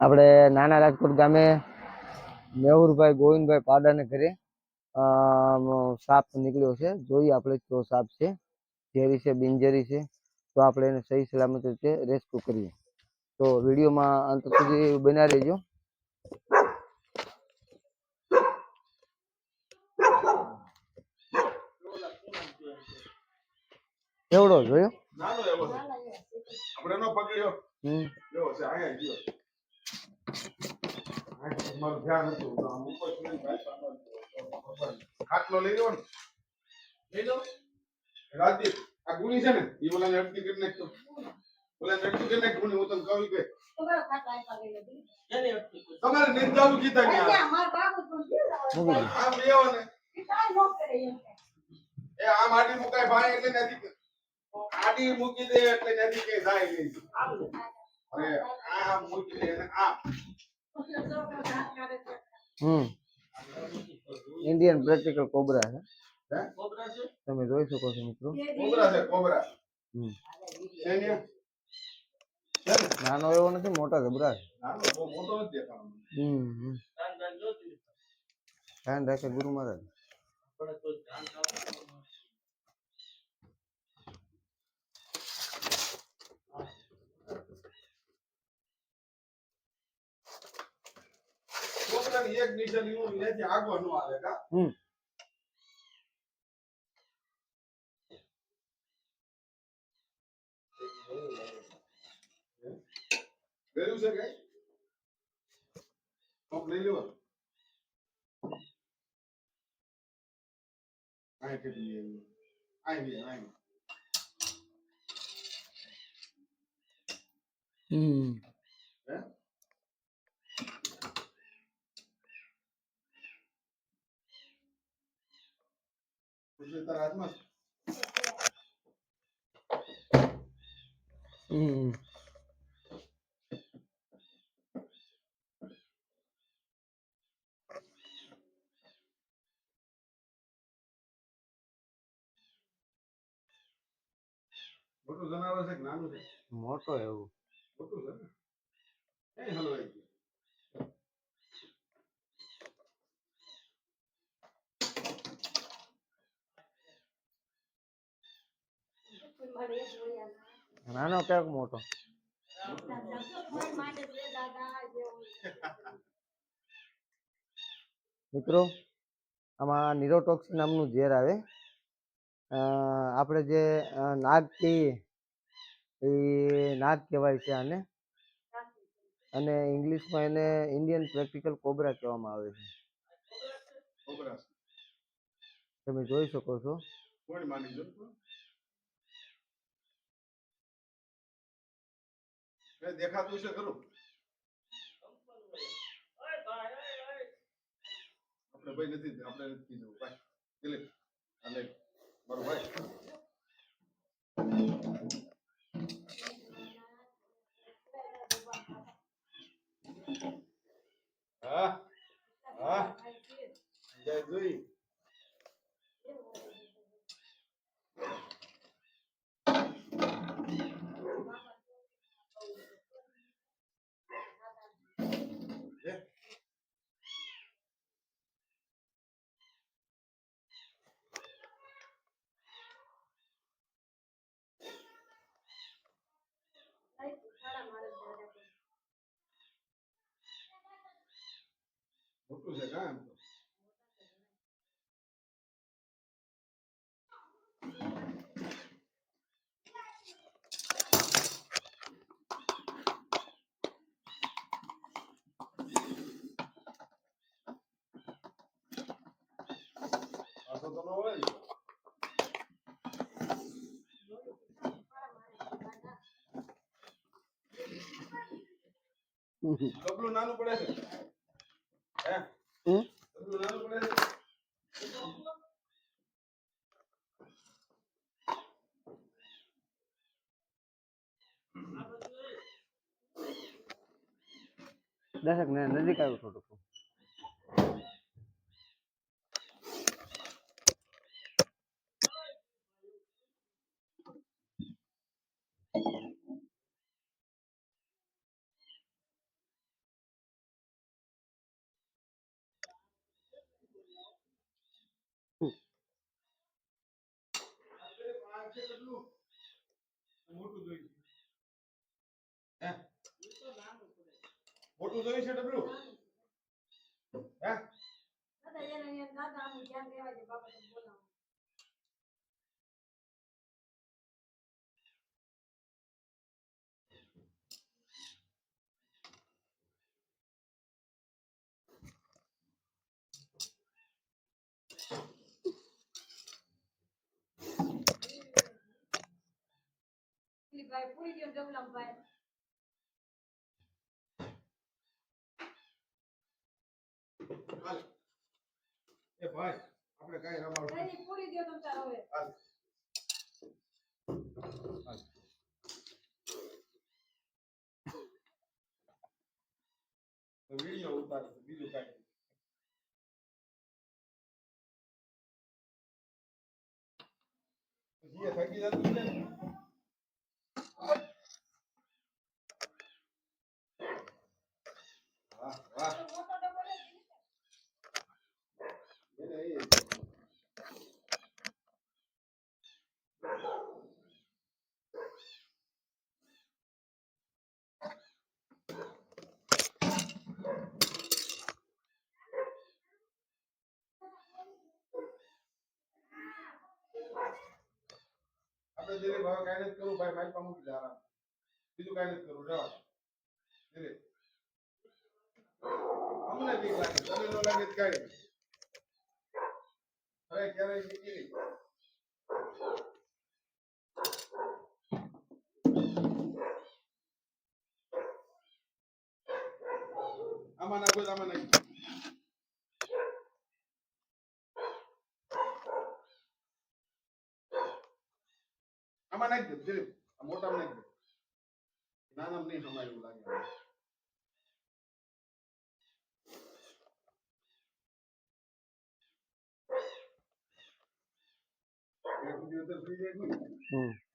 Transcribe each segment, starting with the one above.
આપણે નાના રાજકોટ ગામે મેહુરભાઈ ગોવિંદભાઈ પાડાને ઘરે સાપ નીકળ્યો છે. જોઈએ આપણે કયો સાપ છે ઝેરી છે બિનઝેરી છે તો આપણે એને સહી સલામત રીતે રેસ્ક્યુ કરીએ. તો વિડીયોમાં અંત સુધી બના રહેજો. કેવડો જોયો? આપણે એનો પકડ્યો. હમ. એવો છે અહીંયા ગયો. આ મારું ધ્યાન હતું તો આમ ઉપર સુધી ભાઈ સાંભળ ખાટલો લઈ લો ને લઈ લો રાજદીપ આ ગુણી છે ને એ ઓલાને અટકી કરી નાખતો ઓલાને અટકી કરી નાખ ગુણી હું તને કહું કે તમારે નિંદાવું કીધા કે આ- મૂકી દે. આમ લેવો ને એ આમ આડી મુકાય ભાઈ એટલે નથી કે- આડી મૂકી દે એટલે નથી કે જાય નહીં અરે આમ મૂકી દે હમ ઇન્ડિયન પ્રેક્ટિકલ કોબરા છે? હે તમે જોઈ શકો છો મિત્રો. કોબરા છે કોબરા? નાનો એવો નથી મોટા ગબરા છે. નાનો બહુ મોટો નથી દેખાવાનો. હમ હમ. ધ્યાન રાખે ગુરુ મહારાજ. કોબરાની એક નિશાની હું એનાથી આગળ ન આવે કા? હમ. ગયું છે કઈ? કોક લઈ લેવો આય કેટલી લેવી આય લે આય. હમ. હે? હમ મોટું જનાવર છે કે નાનું છે મોટો એવું મોટું છે ને એ હલવાઈ ગયું નાનો ક્યાંક મોટો? મિત્રો આમાં નિરોટોક્સિન નામનું ઝેર આવે. આપણે જે નાગ કહીએ એ નાગ કહેવાય છે આને. અને ઇંગ્લિશમાં એને ઇન્ડિયન પ્રેક્ટિકલ કોબરા કહેવામાં આવે છે. છે. તમે જોઈ શકો છો. એ દેખાતું છે ખરું? આપણે ભાઈ નથી, આપણે નથી કીધું. ભાઈ દિલીપ અને મારો ભાઈ. હા? હા? જય જોઈ. મોટું છે કા એમ તો પાછો તો ન હોય દસક ને નજીક આવ્યું થોડું મોટું જોઈએ જોયું છે ડબલું? હે? પૂરી ગયો ડબલા ભાઈ. એ ભાઈ આપણે કઈ રમાડું નહીં, પૂરી ગયો તમ તાર હવે. વીડિયો ઉતારો બીજું કાંઈ. પછી એ થાકી જતું છે ને વાહ વાહ મોટો ડબલો લઈ એને એ આપણે દિલીપ હવે કાંઈ નથી કરું ભાઈ, મારી પાસે મૂકી આરામ. બીજું કઈ નથી કરું જવા દિલીપ અમને બીક લાગે તમે નો લાગે કઈ હવે ક્યારેય બીકી આમાં નાખો આમાં નાખી આમાં નાખી દે દિલીપ આ મોટામાં નાખી દે નાનામાં નહીં સમાય એવું લાગે એક જાય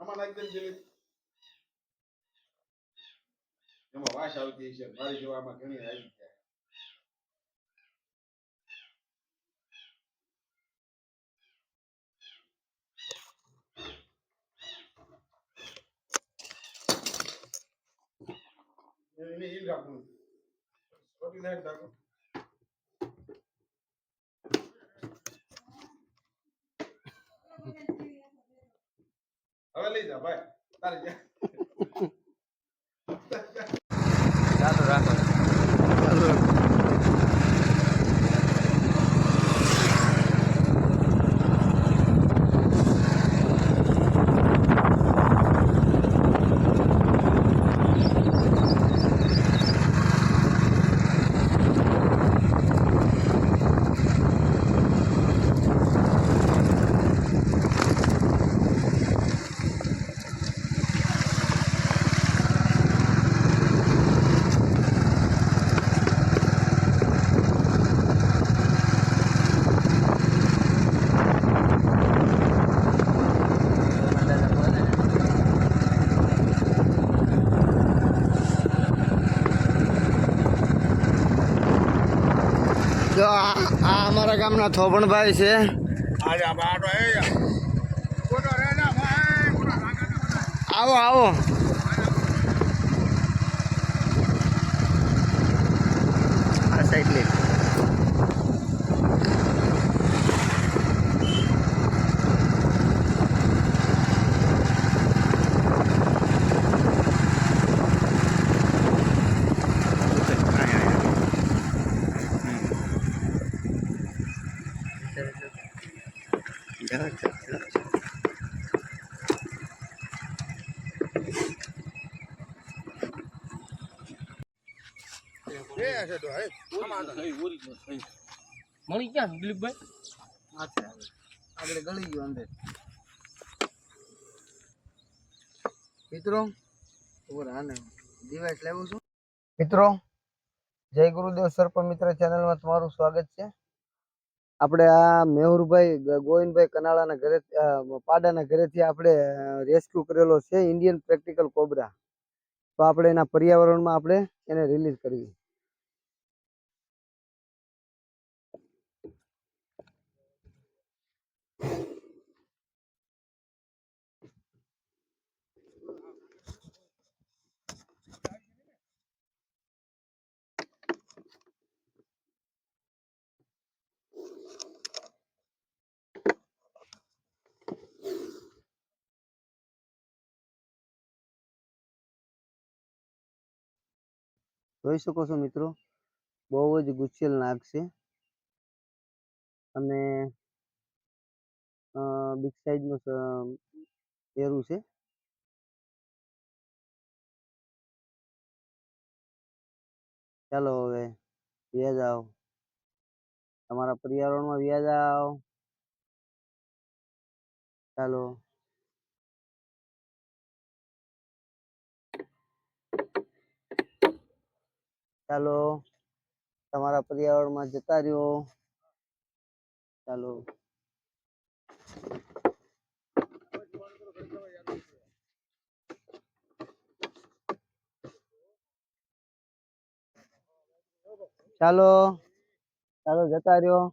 આમાં નાખી દે દિલીપ એમાં વાસ આવતી છે મારી જેવા આમાં ઘણી આવી જાય એને ઈ રાખવું રોટી નાખ રાખો હવે લઈ જા ભાઈ. તારે જા ચાલુ રાખો તો આ અમારા ગામના થોભણભાઈ છે. આવો આવો. મળી ક્યાં દિલીપભાઈ? આપણે ગળી ગયો અંદર. મિત્રો આને ડિવાઇસ લાવ્યો છું. મિત્રો જય ગુરુદેવ સર્પ મિત્ર ચેનલમાં તમારું સ્વાગત છે. આપણે આ મેહુરભાઈ ગોવિંદભાઈ કનાળાના ઘરે પાડાના ઘરેથી આપણે રેસ્ક્યુ કરેલો છે ઇન્ડિયન પ્રેક્ટિકલ કોબરા તો આપણે એના પર્યાવરણમાં આપણે એને રિલીઝ કરવી. જોઈ શકો છો મિત્રો, બહુ જ ગુચ્છેલ નાગ છે. અને બિગ સાઈઝનું પહેરું છે. ચાલો હવે વ્યાજ આવો. તમારા પર્યાવરણમાં વ્યાજ આવો. ચાલો. ચાલો તમારા પર્યાવરણમાં જતા રહ્યો. ચાલો. ચાલો. ચાલો જતા રહ્યો.